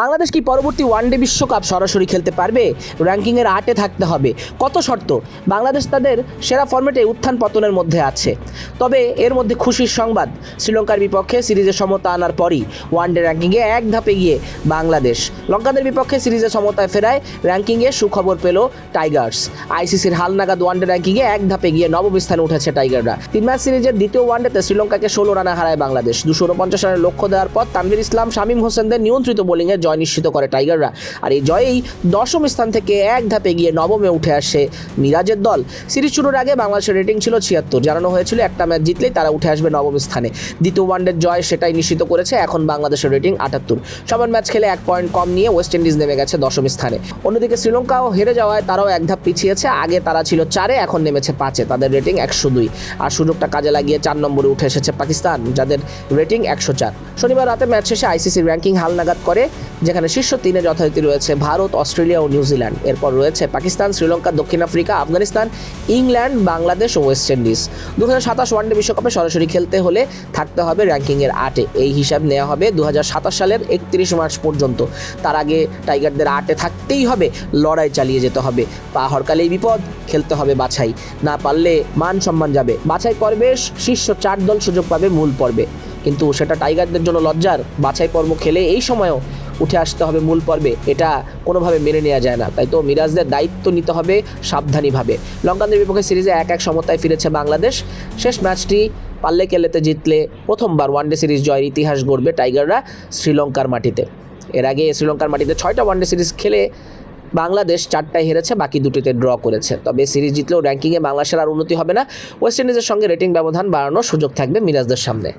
বাংলাদেশ কি পরবর্তী ওয়ানডে বিশ্বকাপ সরাসরি খেলতে পারবে? র্যাঙ্কিংয়ের আটে থাকতে হবে। কত শর্ত? বাংলাদেশ তাদের সেরা ফর্মেটে উত্থান পতনের মধ্যে আছে। তবে এর মধ্যে খুশির সংবাদ, শ্রীলঙ্কার বিপক্ষে সিরিজে সমতা আনার পরই ওয়ানডে র্যাঙ্কিংয়ে এক ধাপে গিয়ে বাংলাদেশ। লঙ্কাদের বিপক্ষে সিরিজে সমতায় ফেরায় র্যাঙ্কিংয়ে সুখবর পেল টাইগার্স। আইসিসির হালনাগাদ ওয়ানডে র্যাঙ্কিংয়ে এক ধাপে গিয়ে নবম স্থানে উঠেছে টাইগাররা। তিন ম্যাচ সিরিজের দ্বিতীয় ওয়ানডেতে শ্রীলঙ্কাকে ষোলো রানে হারায় বাংলাদেশ। দুশো উনপঞ্চাশ রানের লক্ষ্য দেওয়ার পর তানভীর ইসলাম, শামীম হোসেনদের নিয়ন্ত্রিত বোলিংয়ে জয় নিশ্চিত করে টাইগাররা। আর এই জয়েই দশম স্থান থেকে এক ধাপে গিয়ে নবমে উঠে আসে মিরাজের দল। সিরিজ শুরুর আগে বাংলাদেশের রেটিং ছিল ছিয়াত্তর। জানানো হয়েছিল, একটা ম্যাচ জিতলেই তারা উঠে আসবে নবম স্থানে। দ্বিতীয় ওয়ানডের জয় সেটাই নিশ্চিত করেছে এখন বাংলাদেশের রেটিং আটাত্তর। সমান ম্যাচ খেলে এক পয়েন্ট কম নিয়ে ওয়েস্ট ইন্ডিজ নেমে গেছে দশম স্থানে। অন্যদিকে শ্রীলঙ্কাও হেরে যাওয়ায় তারাও এক ধাপ পিছিয়েছে। আগে তারা ছিল চারে, এখন নেমেছে পাঁচে। তাদের রেটিং একশো দুই। আর সুযোগটা কাজে লাগিয়ে চার নম্বরে উঠে এসেছে পাকিস্তান, যাদের রেটিং একশো চার। শনিবার রাতে ম্যাচ শেষে আইসিসি র্যাঙ্কিং হালনাগাদ করে যেখানে শীর্ষ তিনে যথারীতি রয়েছে ভারত, অস্ট্রেলিয়া ও নিউজিল্যান্ড। এরপর রয়েছে পাকিস্তান, শ্রীলঙ্কা, দক্ষিণ আফ্রিকা, আফগানিস্তান, ইংল্যান্ড, বাংলাদেশ ও ওয়েস্ট ইন্ডিজ। দু হাজার সাতাশ ওয়ানডে বিশ্বকাপে সরাসরি খেলতে হলে থাকতে হবে র্যাঙ্কিংয়ের আটে। এই হিসাব নেওয়া হবে দু হাজার সাতাশ সালের একত্রিশ মার্চ পর্যন্ত। তার আগে টাইগারদের আটে থাকতেই হবে, লড়াই চালিয়ে যেতে হবে। পা হরকালেই বিপদ, খেলতে হবে বাছাই। না পারলে মান সম্মান যাবে। বাছাই পর্বে শীর্ষ চার দল সুযোগ পাবে মূল পর্বে। কিন্তু সেটা টাইগারদের জন্য লজ্জার বাছাই পর্ব খেলে এই সময়ও উঠে আসতে হবে মূল পর্বে। এটা কোনোভাবে মেনে নেওয়া যায় না। তাই তো মিরাজদের দায়িত্ব নিতে হবে সাবধানীভাবে। লঙ্কানদের বিপক্ষে সিরিজে এক এক সমতায় ফিরেছে বাংলাদেশ। শেষ ম্যাচটি পাল্লে কেলেতে জিতলে প্রথমবার ওয়ানডে সিরিজ জয়ের ইতিহাস গড়বে টাইগাররা শ্রীলঙ্কার মাটিতে। এর আগে শ্রীলঙ্কার মাটিতে ছয়টা ওয়ানডে সিরিজ খেলে বাংলাদেশ চারটায় হেরেছে, বাকি দুটিতে ড্র করেছে। তবে সিরিজ জিতলেও র্যাঙ্কিংয়ে বাংলাদেশের আর উন্নতি হবে না। ওয়েস্ট ইন্ডিজের সঙ্গে রেটিং ব্যবধান বাড়ানোর সুযোগ থাকবে মিরাজদের সামনে।